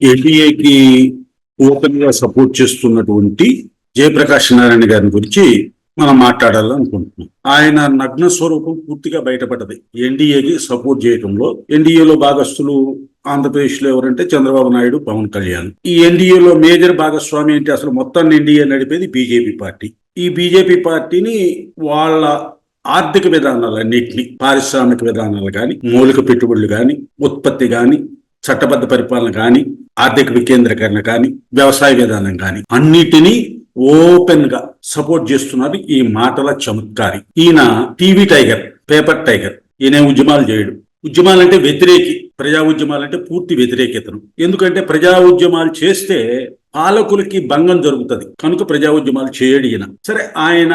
ఎన్డీఏకి ఓపెన్గా సపోర్ట్ చేస్తున్నటువంటి జయప్రకాష్ నారాయణ గారిని గురించి మనం మాట్లాడాలనుకుంటున్నాం. ఆయన నగ్న స్వరూపం పూర్తిగా బయటపడ్డది. ఎన్డీఏకి సపోర్ట్ చేయడంలో ఎన్డీఏలో భాగస్తులు ఆంధ్రప్రదేశ్లో ఎవరంటే చంద్రబాబు నాయుడు పవన్ కళ్యాణ్. ఈ ఎన్డీఏలో మేజర్ భాగస్వామి ఏంటి అసలు మొత్తాన్ని ఎన్డీఏ నడిపేది బీజేపీ పార్టీ. ఈ బీజేపీ పార్టీని వాళ్ళ ఆర్థిక విధానాలన్నింటినీ పారిశ్రామిక విధానాలు కానీ మౌలిక పెట్టుబడులు కానీ ఉత్పత్తి కానీ చట్టబద్ధ పరిపాలన కానీ ఆర్థిక వికేంద్రీకరణ కానీ వ్యవసాయ విధానం కానీ అన్నిటినీ ఓపెన్గా సపోర్ట్ చేస్తున్నారు ఈ మాటల చమత్కారి. ఈయన టీవీ టైగర్ పేపర్ టైగర్. ఈయన ఉద్యమాలు చేయడు. ఉద్యమాలంటే వ్యతిరేకి ప్రజా ఉద్యమాలంటే పూర్తి వ్యతిరేకతను. ఎందుకంటే ప్రజా ఉద్యమాలు చేస్తే పాలకులకి భంగం జరుగుతుంది. కనుక ప్రజా ఉద్యమాలు చేయడు ఈయన. సరే ఆయన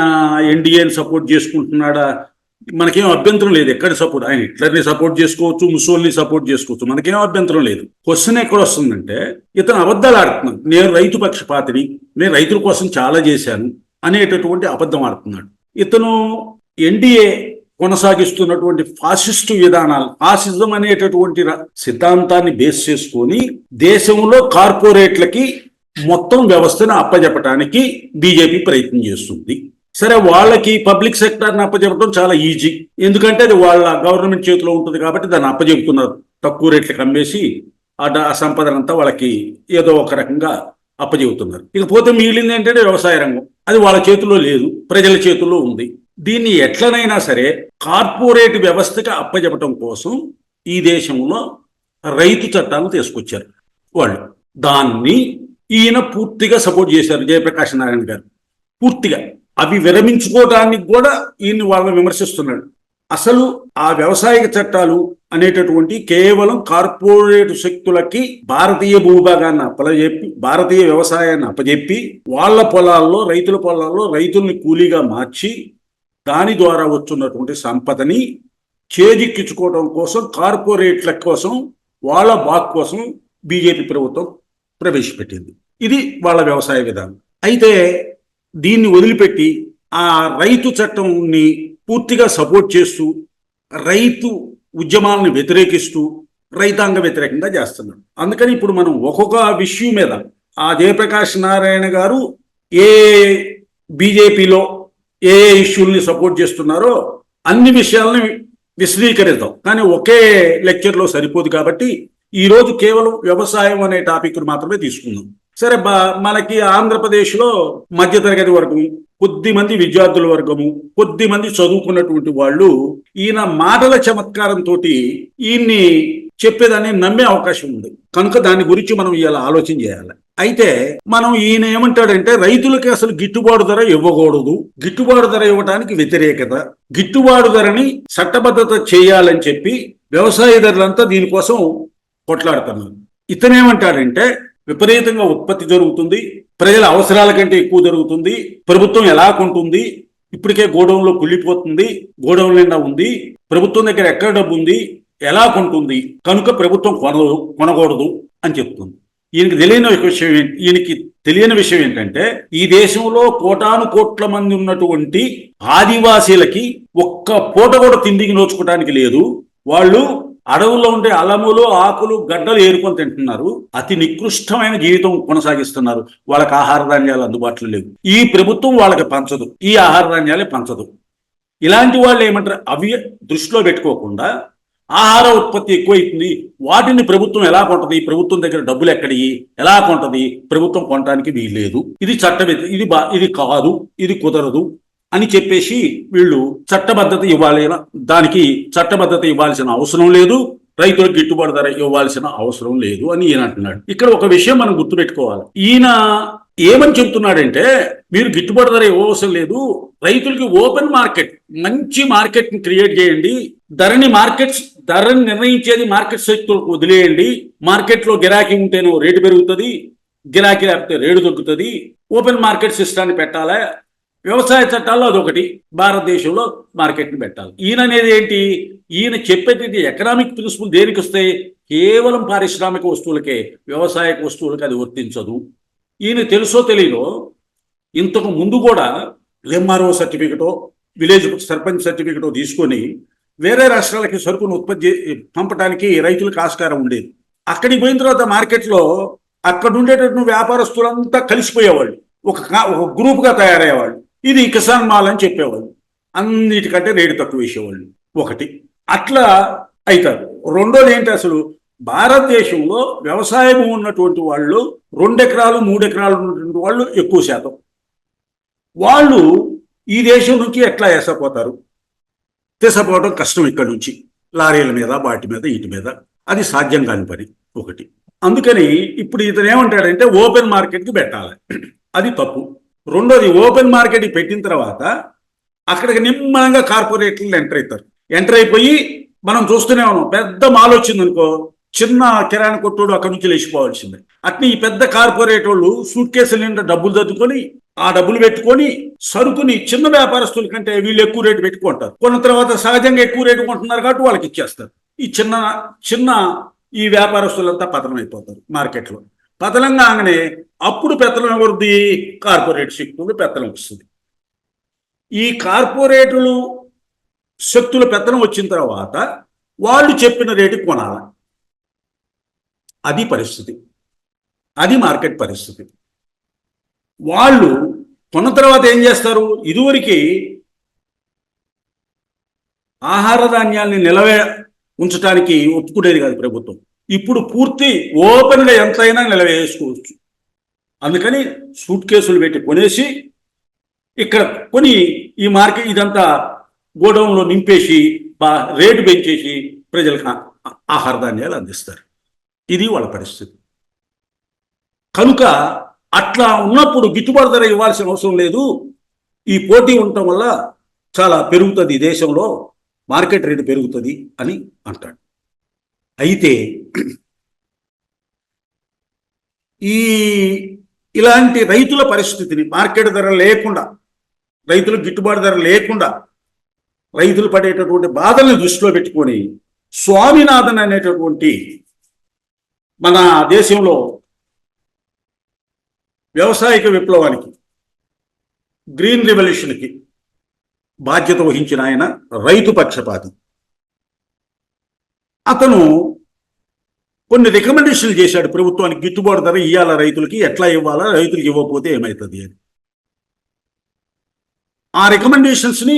ఎన్డీఏని సపోర్ట్ చేసుకుంటున్నాడా? మనకేం అభ్యంతరం లేదు. ఎక్కడ సపోర్ట్ ఆయన హిట్లర్ని సపోర్ట్ చేసుకోవచ్చు ముసోల్ని సపోర్ట్ చేసుకోవచ్చు. మనకేం అభ్యంతరం లేదు. క్వశ్చన్ ఎక్కడ వస్తుందంటే ఇతను అబద్ధాలు ఆడుతున్నాడు. నేను రైతు పక్షపాతిని నేను రైతుల కోసం చాలా చేశాను అనేటటువంటి అబద్ధం ఆడుతున్నాడు. ఇతను ఎన్డీఏ కొనసాగిస్తున్నటువంటి ఫాసిస్టు విధానాలు ఫాసిజం అనేటటువంటి సిద్ధాంతాన్ని బేస్ చేసుకొని దేశంలో కార్పొరేట్లకి మొత్తం వ్యవస్థను అప్పజెప్పటానికి బీజేపీ ప్రయత్నం చేస్తుంది. సరే వాళ్ళకి పబ్లిక్ సెక్టార్ని అప్పచెప్పడం చాలా ఈజీ. ఎందుకంటే అది వాళ్ళ గవర్నమెంట్ చేతిలో ఉంటుంది కాబట్టి దాన్ని అప్పచెప్తున్నారు తక్కువ రేట్లకు అమ్మేసి ఆ సంపదన అంతా సంపదనంతా వాళ్ళకి ఏదో ఒక రకంగా అప్పచెబుతున్నారు. ఇకపోతే మిగిలింది ఏంటంటే వ్యవసాయ రంగం. అది వాళ్ళ చేతుల్లో లేదు. ప్రజల చేతుల్లో ఉంది. దీన్ని ఎట్లనైనా సరే కార్పొరేట్ వ్యవస్థకి అప్పజెప్పటం కోసం ఈ దేశంలో రైతు చట్టాలను తీసుకొచ్చారు వాళ్ళు. దాన్ని ఈయన పూర్తిగా సపోర్ట్ చేశారు. జయప్రకాష్ నారాయణ గారు. పూర్తిగా. అవి విరమించుకోవడానికి కూడా ఈయన్ని వాళ్ళని విమర్శిస్తున్నాడు. అసలు ఆ వ్యవసాయ చట్టాలు అనేటటువంటి కేవలం కార్పొరేట్ శక్తులకి భారతీయ భూభాగాన్ని అప్పజెప్పి భారతీయ వ్యవసాయాన్ని అప్పజెప్పి వాళ్ళ పొలాల్లో రైతుల పొలాల్లో రైతుల్ని కూలీగా మార్చి దాని ద్వారా వచ్చున్నటువంటి సంపదని చేజిక్కించుకోవడం కోసం కార్పొరేట్ల కోసం వాళ్ళ బాక్ కోసం బీజేపీ ప్రభుత్వం ప్రవేశపెట్టింది. ఇది వాళ్ళ వ్యవసాయ విధానం. అయితే దీన్ని వదిలిపెట్టి ఆ రైతు చట్టంని పూర్తిగా సపోర్ట్ చేస్తూ రైతు ఉద్యమాలను వ్యతిరేకిస్తూ రైతాంగ వ్యతిరేకంగా చేస్తున్నాడు. అందుకని ఇప్పుడు మనం ఒక్కొక్క విషయం మీద ఆ జయప్రకాష్ నారాయణ గారు ఏ బీజేపీలో ఏ ఇష్యూల్ని సపోర్ట్ చేస్తున్నారో అన్ని విషయాలని విశదీకరిద్దాం. కానీ ఒకే లెక్చర్లో సరిపోదు కాబట్టి ఈరోజు కేవలం వ్యవసాయం అనే టాపిక్ మాత్రమే తీసుకుందాం. సరే బా మనకి ఆంధ్రప్రదేశ్లో మధ్యతరగతి వర్గం కొద్ది మంది విద్యార్థుల వర్గము కొద్ది మంది చదువుకున్నటువంటి వాళ్ళు ఈయన మాటల చమత్కారంతో ఈయన్ని చెప్పేదాన్ని నమ్మే అవకాశం ఉంది. కనుక దాని గురించి మనం ఇలా ఆలోచన చేయాలి. అయితే మనం ఈయన ఏమంటాడంటే రైతులకి అసలు గిట్టుబాటు ధర ఇవ్వకూడదు. గిట్టుబాటు ధర ఇవ్వడానికి వ్యతిరేకత. గిట్టుబాటు ధరని చట్టబద్ధత చేయాలని చెప్పి వ్యవసాయదారులంతా దీనికోసం కొట్లాడుతున్నారు ఇతనేమంటాడంటే విపరీతంగా ఉత్పత్తి జరుగుతుంది. ప్రజల అవసరాల కంటే ఎక్కువ జరుగుతుంది. ప్రభుత్వం ఎలా కొంటుంది? ఇప్పటికే గోడౌన్లో కుళ్ళిపోతుంది. గోడౌన్ నిండా ఉంది. ప్రభుత్వం దగ్గర ఎక్కడ డబ్బు ఉంది? ఎలా కొంటుంది? కనుక ప్రభుత్వం కొనదు కొనకూడదు అని చెప్తుంది. ఈయనకి తెలియని ఒక విషయం ఈయనకి తెలియని విషయం ఏంటంటే ఈ దేశంలో కోటాను కోట్ల మంది ఉన్నటువంటి ఆదివాసీలకి ఒక్క పూట కూడా తిండికి నోచుకోవడానికి లేదు. వాళ్ళు అడవుల్లో ఉండే అలములు ఆకులు గడ్డలు ఏరుకొని తింటున్నారు. అతి నికృష్టమైన జీవితం కొనసాగిస్తున్నారు. వాళ్ళకి ఆహార ధాన్యాలు అందుబాటులో లేవు. ఈ ప్రభుత్వం వాళ్ళకి పంచదు. ఈ ఆహార ధాన్యాలే పంచదు. ఇలాంటి వాళ్ళు ఏమంటారు? అవి దృష్టిలో పెట్టుకోకుండా ఆహార ఉత్పత్తి ఎక్కువైతుంది. వాటిని ప్రభుత్వం ఎలా కొంటది? ప్రభుత్వం దగ్గర డబ్బులు ఎక్కడి ఎలా కొంటది? ప్రభుత్వం కొనడానికి వీల్లేదు. ఇది చట్టం ఇది బా ఇది కాదు. ఇది కుదరదు. అని చెప్పేసి వీళ్ళు చట్టబద్ధత ఇవ్వాలి దానికి చట్టబద్ధత ఇవ్వాల్సిన అవసరం లేదు. రైతులకు గిట్టుబాటు ధర ఇవ్వాల్సిన అవసరం లేదు అని ఈయన అంటున్నాడు. ఇక్కడ ఒక విషయం మనం గుర్తుపెట్టుకోవాలి. ఈయన ఏమని చెప్తున్నాడంటే మీరు గిట్టుబాటు ధర ఇవ్వవసరం లేదు. రైతులకి ఓపెన్ మార్కెట్ మంచి మార్కెట్ని క్రియేట్ చేయండి. ధరని మార్కెట్స్ ధరని నిర్ణయించేది మార్కెట్ శక్తులకు వదిలేయండి. మార్కెట్లో గిరాకీ ఉంటేనో రేటు పెరుగుతుంది. గిరాకీ లేకపోతే రేటు తగ్గుతుంది. ఓపెన్ మార్కెట్ సిస్టాన్ని పెట్టాలా? వ్యవసాయ చట్టాల్లో అదొకటి. భారతదేశంలో మార్కెట్ని పెట్టాలి. ఈయన అనేది ఏంటి? ఈయన చెప్పేది ఎకనామిక్ ప్రిన్సిపల్ దేనికి వస్తే కేవలం పారిశ్రామిక వస్తువులకే వ్యవసాయ వస్తువులకి అది వర్తించదు. ఈయన తెలుసో తెలియదో ఇంతకు ముందు కూడా ఎంఆర్ఓ సర్టిఫికెటో విలేజ్ సర్పంచ్ సర్టిఫికెటో తీసుకొని వేరే రాష్ట్రాలకి సరుకును ఉత్పత్తి చే- పంపడానికి రైతులకు ఆస్కారం ఉండేది. అక్కడికి పోయిన తర్వాత మార్కెట్లో అక్కడ ఉండేటటువంటి వ్యాపారస్తులంతా కలిసిపోయేవాళ్ళు. ఒక ఒక గ్రూప్గా తయారయ్యేవాళ్ళు. ఇది కిసాన్ మాల్ అని చెప్పేవాళ్ళు. అన్నిటికంటే రేటు తక్కువ వేసేవాళ్ళు. ఒకటి. అట్లా అవుతారు రెండోది ఏంటి అసలు? భారతదేశంలో వ్యవసాయం ఉన్నటువంటి వాళ్ళు రెండు ఎకరాలు మూడు ఎకరాలు ఉన్నటువంటి వాళ్ళు ఎక్కువ శాతం. వాళ్ళు ఈ దేశం నుంచి ఎట్లా వేసపోతారు తెసపోవడం కష్టం ఇక్కడ నుంచి. లారీల మీద వాటి మీద వీటి మీద. అది సాధ్యం కాని పని. ఒకటి. అందుకని ఇప్పుడు ఇతను ఏమంటాడంటే ఓపెన్ మార్కెట్కి పెట్టాలి. అది తప్పు. రెండోది ఓపెన్ మార్కెట్ పెట్టిన తర్వాత అక్కడికి నిమ్మలంగా కార్పొరేట్లు ఎంటర్ అవుతారు. ఎంటర్ అయిపోయి మనం చూస్తూనే ఉన్నాం. పెద్ద మాల్ వచ్చింది అనుకో చిన్న కిరాణా కొట్టుడు అక్కడి నుంచి లేచిపోవాల్సిందే. అట్ని ఈ పెద్ద కార్పొరేట్ వాళ్ళు సూట్ కేసులు నిండా డబ్బులు దద్దుకొని ఆ డబ్బులు పెట్టుకొని సరుకుని చిన్న వ్యాపారస్తుల కంటే వీళ్ళు ఎక్కువ రేటు పెట్టుకుంటారు. కొన్న తర్వాత సహజంగా ఎక్కువ రేటు కొంటున్నారు కాబట్టి వాళ్ళకి ఇచ్చేస్తారు. ఈ చిన్న చిన్న ఈ వ్యాపారస్తులంతా పతనం అయిపోతారు మార్కెట్లో. పతనం కాగానే అప్పుడు పెత్తనం ఎవరిది? కార్పొరేట్ శక్తులు పెత్తనం వస్తుంది. ఈ కార్పొరేటులు శక్తుల పెత్తనం వచ్చిన తర్వాత వాళ్ళు చెప్పిన రేటుకి కొనాలి. అది పరిస్థితి. అది మార్కెట్ పరిస్థితి. వాళ్ళు కొన్న తర్వాత ఏం చేస్తారు? ఇదివరకు ఆహార ధాన్యాల్ని నిలవే ఉంచడానికి ఒప్పుకునేది కాదు ప్రభుత్వం. ఇప్పుడు పూర్తి ఓపెన్గా ఎంతైనా నిలవేసుకోవచ్చు. అందుకని సూట్ కేసులు పెట్టి కొనేసి ఇక్కడ కొని ఈ మార్కెట్ ఇదంతా గోడౌన్లో నింపేసి బా రేటు పెంచేసి ప్రజలకు ఆహార ధాన్యాలు అందిస్తారు. ఇది వాళ్ళ పరిస్థితి. కనుక అట్లా ఉన్నప్పుడు గిట్టుబాటు ధర ఇవ్వాల్సిన అవసరం లేదు. ఈ పోటీ ఉండటం వల్ల చాలా పెరుగుతుంది ఈ దేశంలో మార్కెట్ రేటు పెరుగుతుంది అని అంటాడు. అయితే ఈ ఇలాంటి రైతుల పరిస్థితిని మార్కెట్ ధర లేకుండా రైతులు గిట్టుబాటు ధర లేకుండా రైతులు పడేటటువంటి బాధల్ని దృష్టిలో పెట్టుకొని స్వామినాథన్ అనేటటువంటి మన దేశంలో వ్యవసాయక విప్లవానికి గ్రీన్ రెవల్యూషన్కి బాధ్యత వహించిన ఆయన రైతు పక్షపాతి. అతను కొన్ని రికమెండేషన్లు చేశాడు ప్రభుత్వానికి గిట్టుబాటు ధర ఇవ్వాలా రైతులకి ఎట్లా ఇవ్వాలా రైతులకి ఇవ్వకపోతే ఏమవుతుంది అని. ఆ రికమెండేషన్స్ని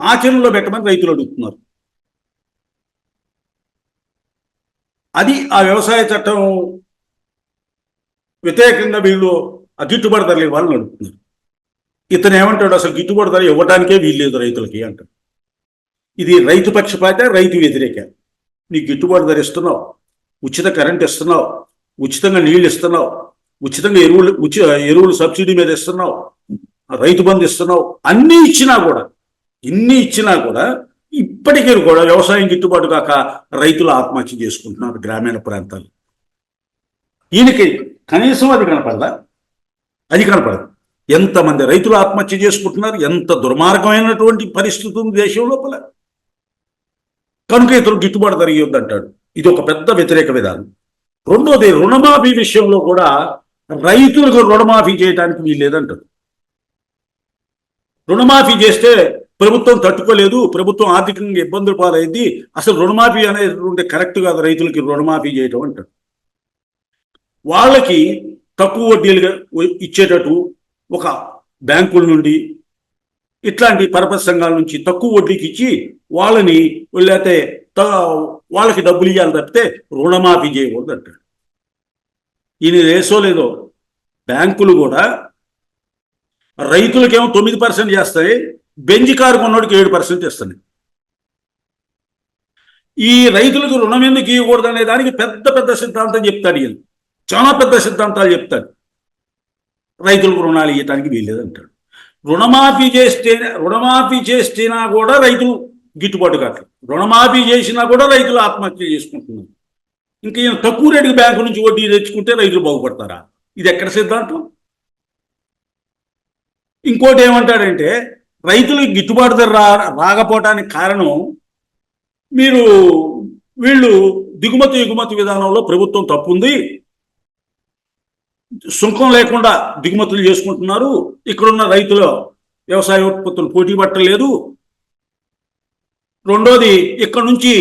ఆచరణలో పెట్టమని రైతులు అడుగుతున్నారు. అది ఆ వ్యవసాయ చట్టం వ్యతిరేకంగా వీళ్ళు ఆ గిట్టుబాటు ధరలు ఇవ్వాలని అడుగుతున్నారు. ఇతను ఏమంటాడు అసలు గిట్టుబాటు ధర ఇవ్వడానికే వీల్లేదు రైతులకి అంటాడు. ఇది రైతు పక్షపాత రైతు వ్యతిరేక. నీకు గిట్టుబాటు ధర ఇస్తున్నావు ఉచిత కరెంట్ ఇస్తున్నావు ఉచితంగా నీళ్ళు ఇస్తున్నావు ఉచితంగా ఎరువులు ఉచి ఎరువులు సబ్సిడీ మీద ఇస్తున్నావు రైతు బంధు ఇస్తున్నావు అన్నీ ఇచ్చినా కూడా ఇన్ని ఇచ్చినా కూడా ఇప్పటికీ కూడా వ్యవసాయం గిట్టుబాటు కాక రైతులు ఆత్మహత్య చేసుకుంటున్నారు గ్రామీణ ప్రాంతాలు. ఈయనకి కనీసం అది కనపడదా అది కనపడదు. ఎంతమంది రైతులు ఆత్మహత్య చేసుకుంటున్నారు ఎంత దుర్మార్గమైనటువంటి పరిస్థితి ఉంది దేశం లోపల. కనుక ఇతను గిట్టుబాటు జరిగి ఉందంటాడు ఇది ఒక పెద్ద వ్యతిరేక విధానం. రెండోది రుణమాఫీ విషయంలో కూడా రైతులకు రుణమాఫీ చేయడానికి వీల్లేదంటాడు రుణమాఫీ చేస్తే ప్రభుత్వం తట్టుకోలేదు ప్రభుత్వం ఆర్థికంగా ఇబ్బందులు పాలైంది అసలు రుణమాఫీ అనేటువంటి కరెక్ట్ కాదు రైతులకి రుణమాఫీ చేయటం అంటారు వాళ్ళకి తక్కువ వడ్డీలుగా ఇచ్చేటట్టు ఒక బ్యాంకుల నుండి ఇట్లాంటి పరపతి సంఘాల నుంచి తక్కువ వడ్డీకి ఇచ్చి వాళ్ళని లేకపోతే వాళ్ళకి డబ్బులు ఇవ్వాలి తప్పితే రుణమాఫీ చేయకూడదు అంటాడు. ఈయన లేసో లేదో బ్యాంకులు కూడా రైతులకేమో తొమ్మిది పర్సెంట్ చేస్తాయి బెంజ్ కారు కొన్నోడికి ఏడు పర్సెంట్ ఇస్తుంది ఈ రైతులకు రుణం ఎందుకు ఇవ్వకూడదు అనే దానికి పెద్ద పెద్ద సిద్ధాంతం చెప్తాడు ఈయన. చాలా పెద్ద సిద్ధాంతాలు చెప్తాడు. రైతులకు రుణాలు ఇవ్వటానికి వీల్లేదంటాడు. రుణమాఫీ చేస్తే రుణమాఫీ చేస్తేనా కూడా రైతులు గిట్టుబాటు కాదు. రుణమాఫీ చేసినా కూడా రైతులు ఆత్మహత్య చేసుకుంటున్నారు. ఇంకా ఈయన తక్కువ రేటుకి బ్యాంకు నుంచి వడ్డీ తెచ్చుకుంటే రైతులు బాగుపడతారా? ఇది ఎక్కడ సిద్ధాంతం? ఇంకోటి ఏమంటాడంటే రైతులకు గిట్టుబాటు ధర రా రాకపోవటానికి కారణం మీరు వీళ్ళు దిగుమతి ఎగుమతి విధానంలో ప్రభుత్వం తప్పుంది. సుంకం లేకుండా దిగుమతులు చేసుకుంటున్నారు. ఇక్కడున్న రైతుల వ్యవసాయ ఉత్పత్తులు పోటీ పట్టలేదు. రెండోది ఇక్కడ నుంచి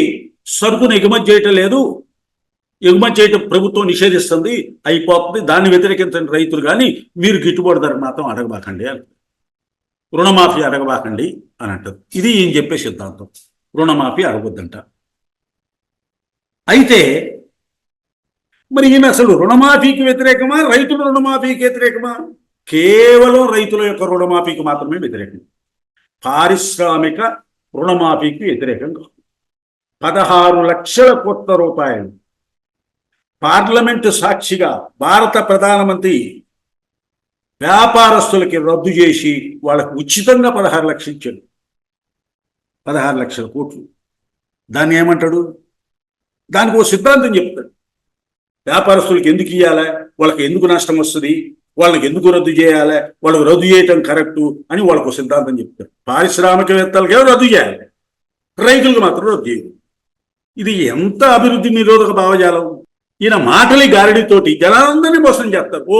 సరుకును ఎగుమతి చేయటం లేదు ఎగుమతి చేయటం ప్రభుత్వం నిషేధిస్తుంది అయిపోతుంది. దాన్ని వ్యతిరేకించండి రైతులు కానీ మీరు గిట్టుబాటు ధర మాత్రం అడగబాకండి రుణమాఫీ అడగబాకండి అని అంటారు. ఇది ఈయన చెప్పే సిద్ధాంతం. రుణమాఫీ అడగొద్దంట. అయితే మరి ఈయన అసలు రుణమాఫీకి వ్యతిరేకమా? రైతుల రుణమాఫీకి వ్యతిరేకమా? కేవలం రైతుల యొక్క రుణమాఫీకి మాత్రమే వ్యతిరేకం. పారిశ్రామిక రుణమాఫీకి వ్యతిరేకం కాదు. పదహారు లక్షల కొత్త రూపాయలు పార్లమెంటు సాక్షిగా భారత ప్రధానమంత్రి వ్యాపారస్తులకి రద్దు చేసి వాళ్ళకు ఉచితంగా పదహారు లక్షలు ఇచ్చాడు. పదహారు లక్షల కోట్లు. దాన్ని ఏమంటాడు? దానికి ఓ సిద్ధాంతం చెప్తాడు. వ్యాపారస్తులకు ఎందుకు ఇవ్వాలి వాళ్ళకి ఎందుకు నష్టం వస్తుంది? వాళ్ళకి ఎందుకు రద్దు చేయాలి? వాళ్ళకి రద్దు చేయటం కరెక్టు అని వాళ్ళకు సిద్ధాంతం చెప్తారు. పారిశ్రామికవేత్తలకే రద్దు చేయాలి. రైతులకు మాత్రం రద్దు చేయదు ఇది ఎంత అభివృద్ధి నిరోధక భావజాలం? ఈయన మాటలి గారడితోటి జనాలందరినీ మోసం చేస్తారు. ఓ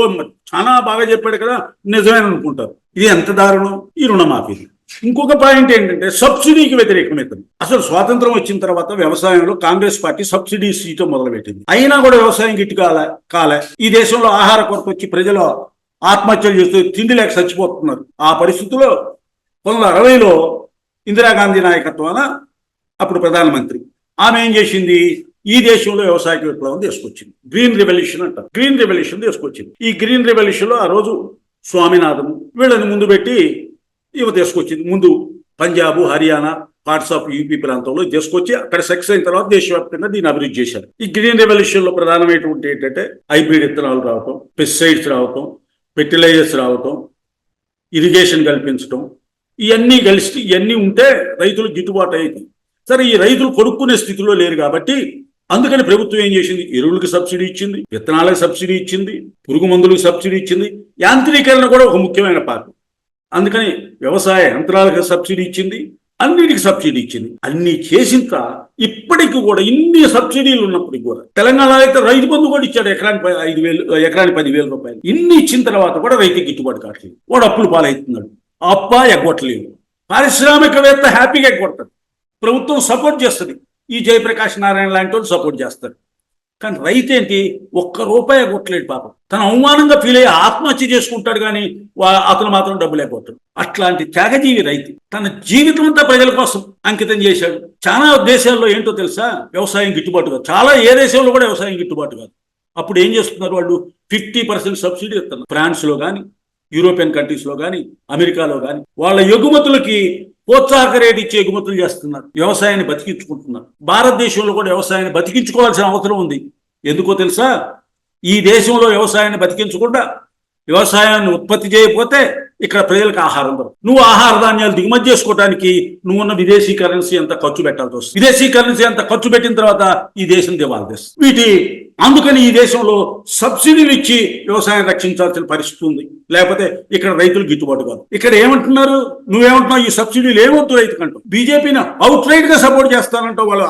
చాలా బాగా చెప్పాడు కదా నిజమేననుకుంటారు. ఇది ఎంత దారుణం? ఈ రుణమాఫీ ఇంకొక పాయింట్ ఏంటంటే సబ్సిడీకి వ్యతిరేకమైతుంది అసలు స్వాతంత్రం వచ్చిన తర్వాత వ్యవసాయంలో కాంగ్రెస్ పార్టీ సబ్సిడీ సీటు మొదలుపెట్టింది. అయినా కూడా వ్యవసాయం గిట్టు కాలే కాలే. ఈ దేశంలో ఆహార కొరత వచ్చి ప్రజలు ఆత్మహత్యలు చేస్తూ తిండి లేక చచ్చిపోతున్నారు. ఆ పరిస్థితుల్లో పంతొమ్మిది వందల అరవైలో ఇందిరాగాంధీ నాయకత్వాన అప్పుడు ప్రధానమంత్రి. ఆమె ఏం చేసింది? ఈ దేశంలో వ్యవసాయ విప్లవం తీసుకొచ్చింది. గ్రీన్ రెవల్యూషన్ అంటారు. గ్రీన్ రెవల్యూషన్ తీసుకొచ్చింది. ఈ గ్రీన్ రెవల్యూషన్లో ఆ రోజు స్వామినాథన్ వీళ్ళని ముందు పెట్టి ఇవి తీసుకొచ్చింది ముందు Punjab Haryana parts of UP ప్రాంతంలో తీసుకొచ్చి అక్కడ సక్సెస్ అయిన తర్వాత దేశవ్యాప్తంగా దీన్ని అభివృద్ధి చేశారు. ఈ గ్రీన్ రెవల్యూషన్లో ప్రధానమైనటువంటి ఏంటంటే హైబ్రిడ్ విత్తనాలు రావటం పెస్టిసైడ్స్ రావటం ఫెర్టిలైజర్స్ రావటం ఇరిగేషన్ కల్పించడం ఇవన్నీ కలిసి ఇవన్నీ ఉంటే రైతులు గిట్టుబాటు అయ్యింది. సరే ఈ రైతులు కొనుక్కునే స్థితిలో లేరు కాబట్టి అందుకని ప్రభుత్వం ఏం చేసింది? ఎరువులకు సబ్సిడీ ఇచ్చింది విత్తనాలకు సబ్సిడీ ఇచ్చింది పురుగు మందులకు సబ్సిడీ ఇచ్చింది. యాంత్రీకరణ కూడా ఒక ముఖ్యమైన పాత్ర. అందుకని వ్యవసాయ యంత్రాలకు సబ్సిడీ ఇచ్చింది అన్నిటికి సబ్సిడీ ఇచ్చింది. అన్ని చేసింత ఇప్పటికి కూడా ఇన్ని సబ్సిడీలు ఉన్నప్పటికి కూడా తెలంగాణ అయితే రైతు బంధు కూడా ఇచ్చాడు ఎకరానికి ఐదు వేలు ఎకరానికి పదివేల రూపాయలు. ఇన్ని ఇచ్చిన తర్వాత కూడా రైతుకి గిట్టుబాటు కావట్లేదు. వాడు అప్పులు పాలవుతున్నాడు. అప్ప ఎగ్గొట్టలేదు. పారిశ్రామికవేత్త హ్యాపీగా ఎగ్గొడతాడు. ప్రభుత్వం సపోర్ట్ చేస్తుంది. ఈ జయప్రకాష్ నారాయణ లాంటి వాళ్ళు సపోర్ట్ చేస్తారు. కానీ రైతు ఏంటి? ఒక్క రూపాయి కొట్టలేడు పాపం. తన అవమానంగా ఫీల్ అయ్యి ఆత్మహత్య చేసుకుంటాడు కానీ వా- అతను మాత్రం డబ్బు లేకపోతాడు అట్లాంటి త్యాగజీవి రైతు తన జీవితం అంతా ప్రజల కోసం అంకితం చేశాడు. చాలా దేశాల్లో ఏంటో తెలుసా? వ్యవసాయం గిట్టుబాటు కాదు. చాలా ఏ దేశంలో కూడా వ్యవసాయం గిట్టుబాటు కాదు. అప్పుడు ఏం చేస్తున్నారు వాళ్ళు? ఫిఫ్టీ పర్సెంట్ సబ్సిడీ ఇస్తున్నారు. ఫ్రాన్స్లో కానీ యూరోపియన్ కంట్రీస్లో కానీ అమెరికాలో కానీ వాళ్ళ ఎగుమతులకి ప్రోత్సాహక రేటు ఇచ్చి ఎగుమతులు చేస్తున్నారు వ్యవసాయాన్ని బతికించుకుంటున్నారు. భారతదేశంలో కూడా వ్యవసాయాన్ని బతికించుకోవాల్సిన అవసరం ఉంది. ఎందుకో తెలుసా? ఈ దేశంలో వ్యవసాయాన్ని బతికించకుండా వ్యవసాయాన్ని ఉత్పత్తి చేయకపోతే ఇక్కడ ప్రజలకు ఆహారం దొరకదు. నువ్వు ఆహార ధాన్యాలు దిగుమతి చేసుకోవడానికి నువ్వున్న విదేశీ కరెన్సీ ఎంత ఖర్చు పెట్టాల్సి వస్తుంది. విదేశీ కరెన్సీ ఎంత ఖర్చు పెట్టిన తర్వాత ఈ దేశం దివాలా వీటి అందుకని ఈ దేశంలో సబ్సిడీలు ఇచ్చి వ్యవసాయం రక్షించాల్సిన పరిస్థితి ఉంది. లేకపోతే ఇక్కడ రైతులు గిట్టుబాటు కాదు. ఇక్కడ ఏమంటున్నారు? నువ్వేమంటున్నావు? ఈ సబ్సిడీలు ఏమవుతు రైతుకు అంటావు బీజేపీని అవుట్ రైట్గా సపోర్ట్ చేస్తానంటావు. వాళ్ళ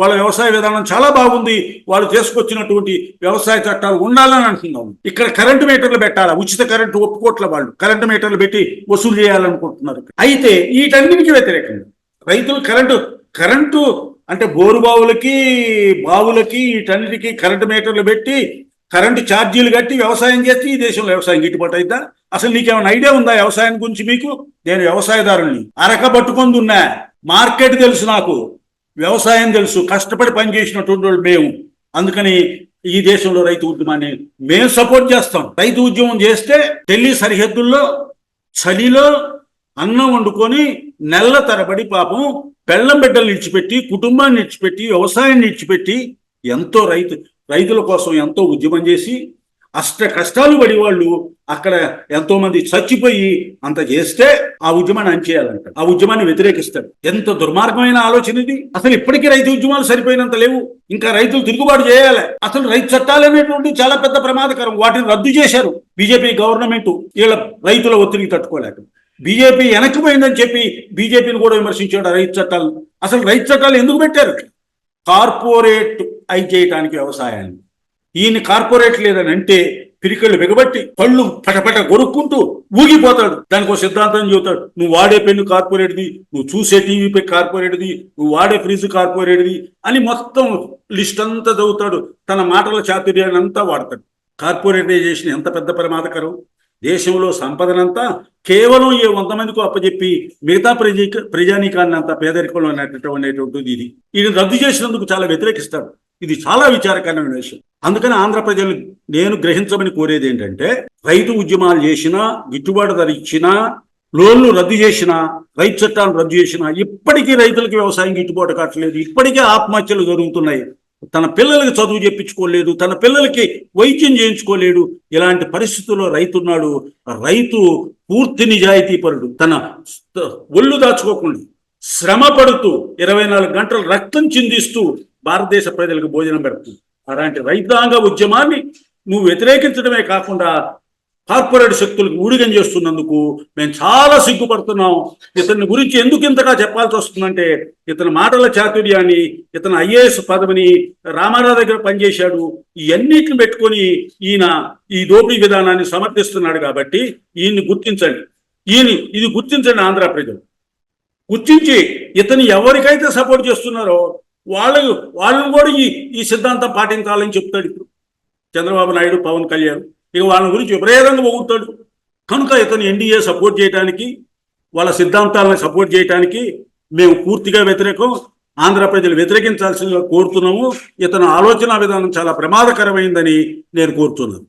వాళ్ళ వ్యవసాయ విధానం చాలా బాగుంది. వాళ్ళు చేసుకొచ్చినటువంటి వ్యవసాయ చట్టాలు ఉండాలని అంటున్నాం ఇక్కడ కరెంటు మీటర్లు పెట్టాలా? ఉచిత కరెంటు ఒప్పుకోట్ల వాళ్ళు. కరెంటు మీటర్లు పెట్టి వసూలు చేయాలనుకుంటున్నారు. అయితే వీటన్నిటికీ వ్యతిరేకంగా రైతులు కరెంటు కరెంటు అంటే బోరు బావులకి బావులకి వీటన్నిటికీ కరెంటు మీటర్లు పెట్టి కరెంటు ఛార్జీలు కట్టి వ్యవసాయం చేస్తే ఈ దేశంలో వ్యవసాయం గిట్టుబాటు అవుతా అసలు నీకేమైనా ఐడియా ఉందా వ్యవసాయం గురించి మీకు? నేను వ్యవసాయదారుల్ని అరక పట్టుకొని ఉన్నా మార్కెట్ తెలుసు నాకు. వ్యవసాయం తెలుసు. కష్టపడి పనిచేసినటువంటి వాళ్ళు మేము. అందుకని ఈ దేశంలో రైతు ఉద్యమాన్ని మేము సపోర్ట్ చేస్తాం. రైతు ఉద్యమం చేస్తే ఢిల్లీ సరిహద్దుల్లో చలిలో అన్నం వండుకొని నెలల తరబడి పాపం పెళ్ళం బిడ్డలు నిడిచిపెట్టి కుటుంబాన్ని నిడిచిపెట్టి వ్యవసాయాన్ని నిడిచిపెట్టి ఎంతో రైతు రైతుల కోసం ఎంతో ఉద్యమం చేసి అష్ట కష్టాలు పడి వాళ్ళు అక్కడ ఎంతో మంది చచ్చిపోయి అంత చేస్తే ఆ ఉద్యమాన్ని అంచేయాలంట. ఆ ఉద్యమాన్ని వ్యతిరేకిస్తాడు ఎంత దుర్మార్గమైన ఆలోచన ఇది. అసలు ఇప్పటికీ రైతు ఉద్యమాలు సరిపోయినంత లేవు. ఇంకా రైతులు తిరుగుబాటు చేయాలి. అసలు రైతు చట్టాలు అనేటువంటి చాలా పెద్ద ప్రమాదకరం. వాటిని రద్దు చేశారు. BJP government. వీళ్ళ రైతుల ఒత్తిడికి తట్టుకోలేక. బీజేపీ వెనక్కిపోయిందని చెప్పి బీజేపీని కూడా విమర్శించాడు రైతు చట్టాలు. అసలు రైతు చట్టాలు ఎందుకు పెట్టారు? కార్పొరేట్ అయి చేయటానికి వ్యవసాయాన్ని. ఈయన కార్పొరేట్ లేదని అంటే పిరికళ్ళు బిగబట్టి పళ్ళు పటపట కొరుక్కుంటూ ఊగిపోతాడు. దానికి ఒక సిద్ధాంతం చెబుతాడు నువ్వు వాడే పెన్ను కార్పొరేట్ది నువ్వు చూసే టీవీ కార్పొరేట్ది నువ్వు వాడే ఫ్రిడ్జ్ కార్పొరేట్ది అని మొత్తం లిస్ట్ అంతా చదువుతాడు. తన మాటల చాతుర్యాన్ని అంతా వాడతాడు. కార్పొరేటైజేషన్ ఎంత పెద్ద ప్రమాదకరం? దేశంలో సంపదనంతా కేవలం ఏ వంద మందికి అప్పచెప్పి మిగతా ప్రజ ప్రజానీకాన్ని అంతా పేదరికంలో అనేటటువంటిది ఇది. ఇది రద్దు చేసినందుకు చాలా వ్యతిరేకిస్తాడు. ఇది చాలా విచారకరమైన విషయం. అందుకని ఆంధ్ర ప్రజలు నేను గ్రహించమని కోరేది ఏంటంటే రైతు ఉద్యమాలు చేసినా గిట్టుబాటు ధర ఇచ్చినా లోన్లు రద్దు చేసినా రైతు చట్టాలను రద్దు చేసినా ఇప్పటికీ రైతులకు వ్యవసాయం గిట్టుబాటు కావట్లేదు. ఇప్పటికే ఆత్మహత్యలు జరుగుతున్నాయి. తన పిల్లలకి చదువు చెప్పించుకోలేదు తన పిల్లలకి వైద్యం చేయించుకోలేడు ఇలాంటి పరిస్థితుల్లో రైతున్నాడు. రైతు పూర్తి నిజాయితీపరుడు తన ఒళ్ళు దాచుకోకుండా శ్రమ పడుతూ ఇరవై నాలుగు గంటలు రక్తం చిందిస్తూ భారతదేశ ప్రజలకు భోజనం పెడుతుంది అలాంటి రైతాంగ ఉద్యమాన్ని నువ్వు వ్యతిరేకించడమే కాకుండా కార్పొరేట్ శక్తులకు ఊడిగం చేస్తున్నందుకు మేము చాలా సిగ్గుపడుతున్నాం. ఇతని గురించి ఎందుకు ఇంతగా చెప్పాల్సి వస్తుందంటే ఇతని మాటల చాతుర్యాన్ని ఇతను ఐఏఎస్ పదవిని రామారావు దగ్గర పనిచేశాడు. ఇవన్నిటిని పెట్టుకొని ఈయన ఈ దోపిడీ విధానాన్ని సమర్థిస్తున్నాడు కాబట్టి ఈయన్ని గుర్తించండి. ఈయన ఇది గుర్తించండి ఆంధ్ర ప్రజలు. గుర్తించి ఇతను ఎవరికైతే సపోర్ట్ చేస్తున్నారో వాళ్ళు వాళ్ళని కూడా ఈ ఈ సిద్ధాంతం పాటించాలని చెప్తాడు ఇప్పుడు. చంద్రబాబు నాయుడు పవన్ కళ్యాణ్. ఇక వాళ్ళ గురించి విపరీతంగా పొగుతాడు కనుక ఇతను ఎన్డీఏ సపోర్ట్ చేయడానికి వాళ్ళ సిద్ధాంతాలను సపోర్ట్ చేయడానికి మేము పూర్తిగా వ్యతిరేకం ఆంధ్ర ప్రజలు వ్యతిరేకించాల్సిందిగా కోరుతున్నాము. ఇతను ఆలోచన విధానం చాలా ప్రమాదకరమైందని నేను కోరుతున్నాను.